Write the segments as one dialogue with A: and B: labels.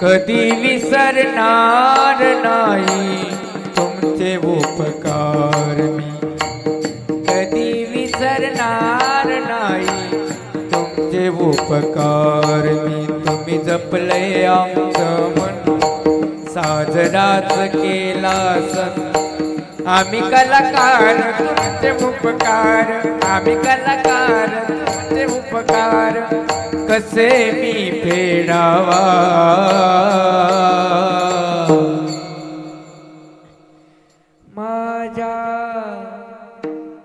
A: कधी विसरणार नाही तुमचे उपकार मी. कधी विसरणार नाही तुमचे उपकार मी. तुम्ही जपले आमचं मन. साजराच केला सत आम्ही कलाकार तुमचे उपकार. आम्ही कलाकार तुमचे उपकार. कसे मी फेडावा? माझ्या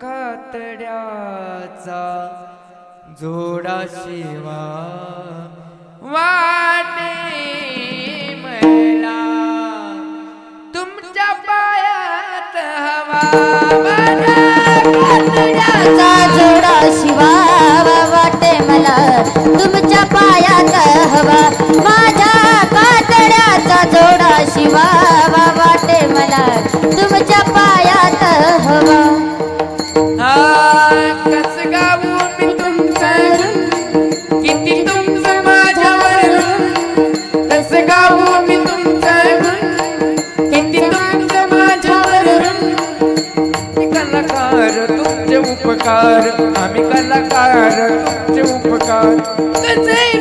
A: कातड्याचा जोडा शिवा. वा उपकार.
B: त्यांचे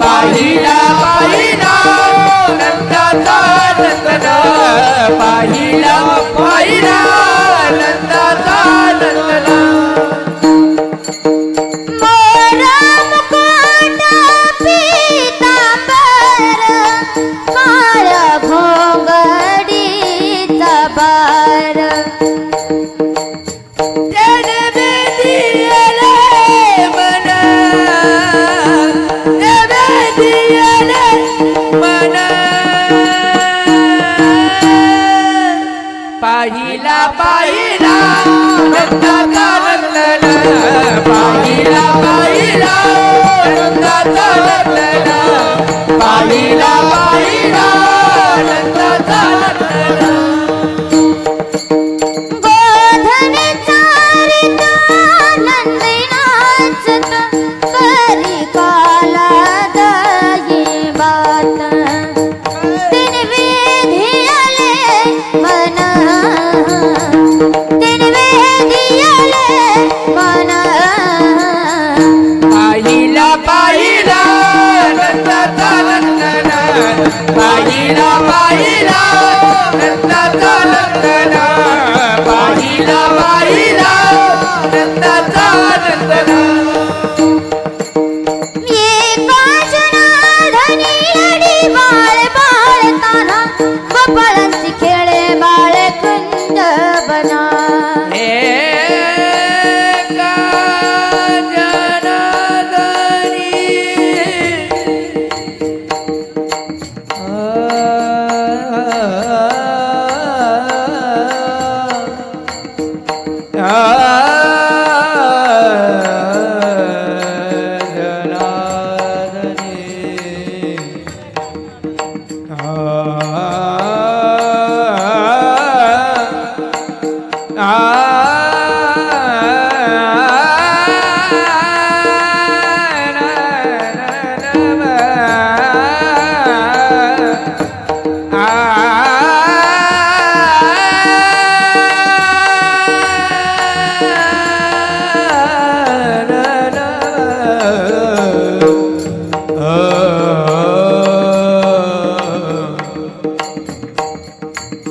B: पाहिला पाहिला नंदाचा नंदन पाहिला पाहिला नंदाचा नंदन मारा घोंगडीचा बार
A: पाहिला
B: பாயிலா பாயிலா Nanda Nandana
A: Ah. Uh -huh.